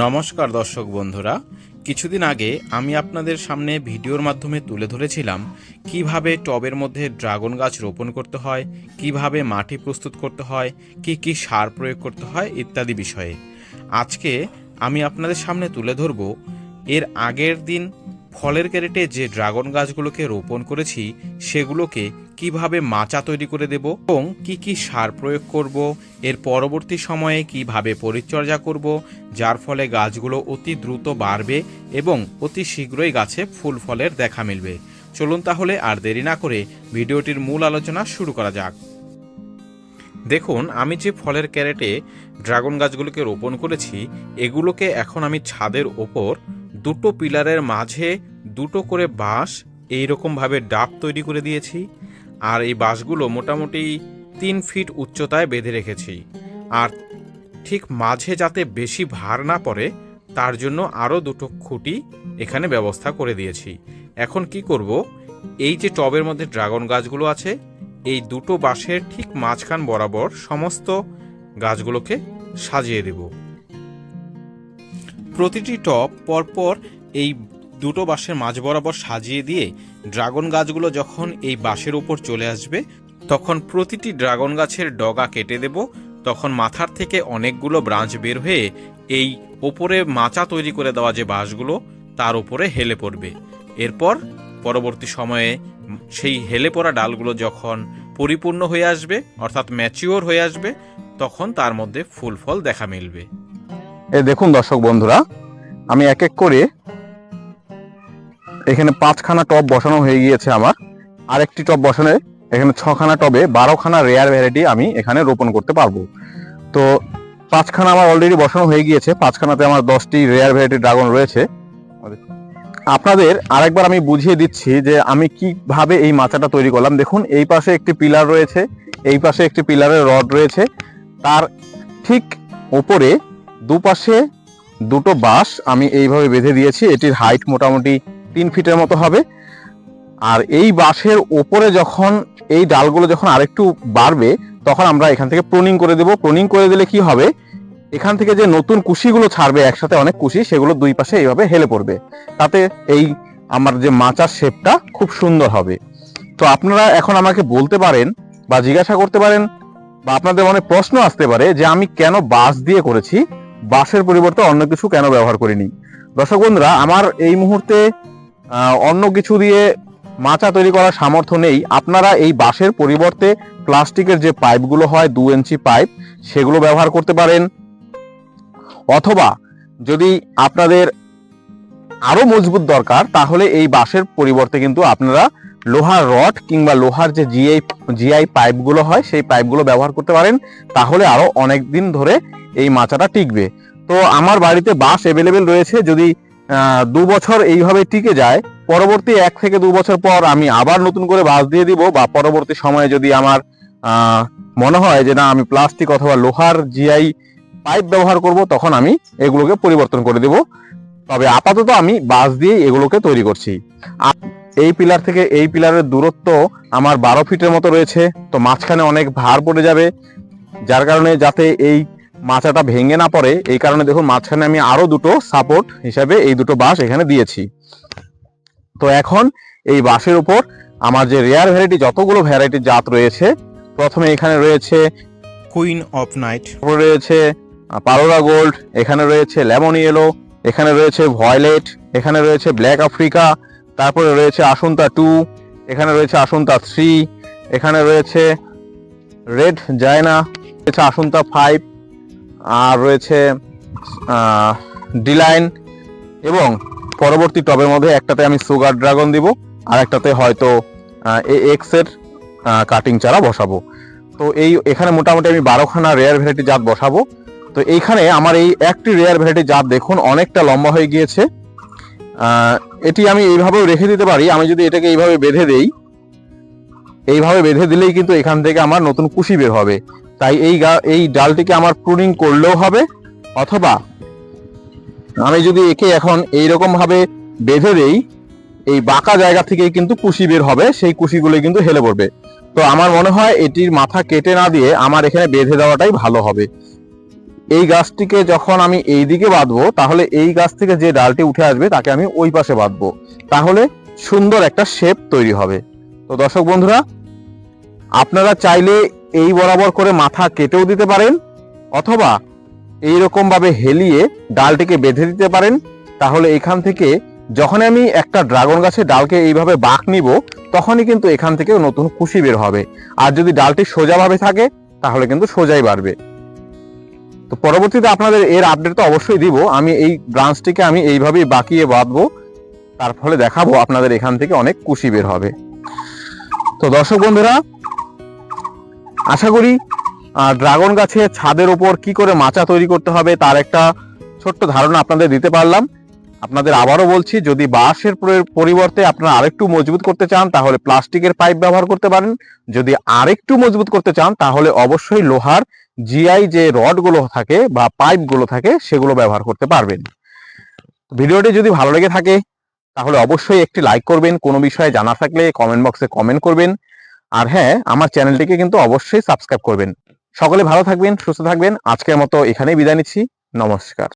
নমস্কার দর্শক বন্ধুরা। কিছুদিন আগে আমি আপনাদের সামনে ভিডিওর মাধ্যমে তুলে ধরেছিলাম কীভাবে টবের মধ্যে ড্রাগন গাছ রোপণ করতে হয়, কীভাবে মাটি প্রস্তুত করতে হয়, কি কি সার প্রয়োগ করতে হয় ইত্যাদি বিষয়ে। আজকে আমি আপনাদের সামনে তুলে ধরব, এর আগের দিন ফলের ক্যারেটে যে ড্রাগন গাছগুলোকে রোপণ করেছি, সেগুলোকে কীভাবে মাচা তৈরি করে দেব এবং কি কি সার প্রয়োগ করব এর পরবর্তী সময়ে কীভাবে পরিচর্যা করব, যার ফলে গাছগুলো অতি দ্রুত বাড়বে এবং অতি শীঘ্রই গাছে ফুল ফলের দেখা মিলবে। চলুন তাহলে আর দেরি না করে ভিডিওটির মূল আলোচনা শুরু করা যাক। দেখুন, আমি যে ফলের ক্যারেটে ড্রাগন গাছগুলোকে রোপণ করেছি, এগুলোকে এখন আমি ছাদের ওপর দুটো পিলারের মাঝে দুটো করে বাঁশ এইরকমভাবে ডাব তৈরি করে দিয়েছি। আর এই বাঁশগুলো মোটামুটি তিন ফিট উচ্চতায় বেঁধে রেখেছি। আর ঠিক মাঝে যাতে বেশি ভার না পড়ে, তার জন্য আরও দুটো খুঁটি এখানে ব্যবস্থা করে দিয়েছি। এখন কি করব? এই যে টবের মধ্যে ড্রাগন গাছগুলো আছে, এই দুটো বাঁশের ঠিক মাঝখান বরাবর সমস্ত গাছগুলোকে সাজিয়ে দেব। প্রতিটি টব পরপর এই দুটো বাঁশের মাঝ বরাবর সাজিয়ে দিয়ে ড্রাগন গাছগুলো যখন এই বাঁশের উপর চলে আসবে তখন প্রতিটি ড্রাগন গাছের ডগা কেটে দেব, তখন মাথার থেকে অনেকগুলো ব্রাঞ্চ বের হয়ে এই ওপরে মাচা তৈরি করে দেওয়া যে বাঁশগুলো, তার উপরে হেলে পড়বে। এরপর পরবর্তী সময়ে সেই হেলে পড়া ডালগুলো যখন পরিপূর্ণ হয়ে আসবে, অর্থাৎ ম্যাচিওর হয়ে আসবে, তখন তার মধ্যে ফুল ফল দেখা মিলবে। এ দেখুন দর্শক বন্ধুরা, আমি এক এক করে এখানে পাঁচখানা টব বসানো হয়ে গিয়েছে আমার। আরেকটি টব বসানো এখানে ছখানা টবে বারোখানা রেয়ার ভ্যারাইটি আমি এখানে রোপণ করতে পারব। তো পাঁচখানা আমার অলরেডি বসানো হয়ে গিয়েছে, পাঁচখানাতে আমার দশটি রেয়ার ভ্যারাইটি ড্রাগন রয়েছে। আপনাদের আরেকবার আমি বুঝিয়ে দিচ্ছি যে আমি কীভাবে এই মাচাটা তৈরি করলাম। দেখুন, এই পাশে একটি পিলার রয়েছে, এই পাশে একটি পিলারের রড রয়েছে। তার ঠিক ওপরে দুপাশে দুটো বাঁশ আমি এইভাবে বেঁধে দিয়েছি। এটির হাইট মোটামুটি তিন ফিটের মতো হবে। আর এই বাঁশের ওপরে যখন এই ডালগুলো যখন আরেকটু বাড়বে, তখন আমরা এখান থেকে প্রুনিং করে দেব। প্রুনিং করে দিলে কি হবে? এখান থেকে যে নতুন কুশিগুলো ছাড়বে, একসাথে অনেক কুশি, সেগুলো দুই পাশে এইভাবে হেলে পড়বে। তাতে এই আমার যে মাচার শেপটা খুব সুন্দর হবে। তো আপনারা এখন আমাকে বলতে পারেন বা জিজ্ঞাসা করতে পারেন বা আপনাদের মনে প্রশ্ন আসতে পারে যে আমি কেন বাঁশ দিয়ে করেছি? বাঁশের পরিবর্তে অন্য কিছু কেন ব্যবহার করিনি? দর্শক বন্ধুরা, আমার এই মুহূর্তে অন্য কিছু দিয়ে মাচা তৈরি করার সামর্থ্য নেই। আপনারা এই বাঁশের পরিবর্তে প্লাস্টিকের যে পাইপগুলো হয়, দু ইঞ্চি পাইপ, সেগুলো ব্যবহার করতে পারেন। অথবা যদি আপনাদের আরও মজবুত দরকার, তাহলে এই বাঁশের পরিবর্তে কিন্তু আপনারা লোহার রড কিংবা লোহার যে জিআই জিআই পাইপগুলো হয়, সেই পাইপগুলো ব্যবহার করতে পারেন। তাহলে আরও অনেক দিন ধরে এই মাচাটা টিকবে। তো আমার বাড়িতে বাঁশ অ্যাভেলেবেল রয়েছে। যদি দু বছর এইভাবে টিকে যায়। পরবর্তী এক থেকে দু বছর পর আমি আবার নতুন করে বাঁশ দিয়ে দিব বা পরবর্তী সময়ে যদি আমার মনে হয় যে না, আমি প্লাস্টিক অথবা লোহার জিআই পাইপ ব্যবহার করব, তখন আমি এগুলোকে পরিবর্তন করে দেব। তবে আপাতত আমি বাঁশ দিয়ে এগুলোকে তৈরি করছি। এই পিলার থেকে এই পিলারের দূরত্ব আমার বারো ফিটের মতো রয়েছে। তো মাঝখানে অনেক ভার পড়ে যাবে, যার কারণে যাতে এই মাচাটা ভেঙে না পড়ে এই কারণে দেখুন মাঝখানে আমি আরও দুটো সাপোর্ট হিসাবে এই দুটো বাঁশ এখানে দিয়েছি। তো এখন এই বাঁশের উপর আমার যে রেয়ার ভ্যারাইটি যতগুলো ভ্যারাইটি জাত রয়েছে প্রথমে এখানে রয়েছে কুইন অফ নাইট তারপরে রয়েছে পালোরা গোল্ড এখানে রয়েছে লেমন ইয়েলো এখানে রয়েছে ভয়লেট এখানে রয়েছে ব্ল্যাক আফ্রিকা তারপরে রয়েছে আসন্তা টু এখানে রয়েছে আসন্তা থ্রি এখানে রয়েছে রেড জায়না রয়েছে আসন্তা ফাইভ আর রয়েছে ডিলাইন এবং পরবর্তী টবের মধ্যে একটাতে আমি সুগার ড্রাগন দিব আর একটাতে হয়তো এ এক্সের কাটিং চারা বসাবো। তো এই, এখানে মোটামুটি আমি বারোখানা রেয়ার ভ্যারাইটি জাত বসাবো। তো এইখানে আমার এই একটি রেয়ার ভ্যারাইটি জাত দেখুন, অনেকটা লম্বা হয়ে গিয়েছে। এটি আমি এইভাবেও রেখে দিতে পারি, আমি যদি এটাকে এইভাবে বেঁধে দেই, এইভাবে বেঁধে দিলেই কিন্তু এখান থেকে আমার নতুন কুশি বের হবে। তাই এই এই ডালটিকে আমার প্রুনিং করলেও হবে, অথবা আমি যদি একে এখন এইরকম ভাবে বেঁধে দেই, এই বাঁকা জায়গা থেকেই কিন্তু কুশি বের হবে, সেই কুশিগুলো কিন্তু হেলে পড়বে। তো আমার মনে হয় এটির মাথা কেটে না দিয়ে আমার এখানে বেঁধে দেওয়াটাই ভালো হবে। এই গাছটিকে যখন আমি এই দিকে বাঁধবো, তাহলে এই গাছ থেকে যে ডালটি উঠে আসবে, তাকে আমি ওই পাশে বাঁধবো। তাহলে সুন্দর একটা শেপ তৈরি হবে। তো দর্শক বন্ধুরা, আপনারা চাইলে এই বরাবর করে মাথা কেটেও দিতে পারেন, অথবা এই ভাবে হেলিয়ে ডালটিকে বেঁধে দিতে পারেন। তাহলে এখান থেকে যখন আমি একটা ড্রাগন গাছের ডালকে এইভাবে বাঁক নিব, তখনই কিন্তু এখান থেকে নতুন কুশি বের হবে। আর যদি ডালটি সোজাভাবে থাকে, তাহলে কিন্তু সোজাই বাড়বে। তো পরবর্তীতে আপনাদের এর আপডেট তো অবশ্যই দিব। আমি এই ব্রাঞ্চটিকে আমি এইভাবেই বাঁকিয়ে বাঁধবো। তার ফলে দেখাবো আপনাদের এখান থেকে অনেক কুশি বের হবে। তো দর্শক বন্ধুরা আশা করি ড্রাগন গাছের ছাদের ওপর কি করে মাচা তৈরি করতে হবে তার একটা ছোট্ট ধারণা আপনাদের দিতে পারলাম। আপনাদের আবারও বলছি, যদি বাঁশের পরিবর্তে আপনারা আরেকটু মজবুত করতে চান, তাহলে প্লাস্টিকের পাইপ ব্যবহার করতে পারেন। যদি আরেকটু মজবুত করতে চান, তাহলে অবশ্যই লোহার জিআই যে রডগুলো থাকে বা পাইপগুলো থাকে, সেগুলো ব্যবহার করতে পারবেন। ভিডিওটি যদি ভালো লেগে থাকে, তাহলে অবশ্যই একটি লাইক করবেন। কোনো বিষয়ে জানা থাকলে কমেন্ট বক্সে কমেন্ট করবেন। আর হ্যাঁ আমার চ্যানেলটিকে কিন্তু অবশ্যই সাবস্ক্রাইব করবেন। সকলে ভালো থাকবেন, সুস্থ থাকবেন। আজকের মতো এখানেই বিদায় নিচ্ছি। নমস্কার।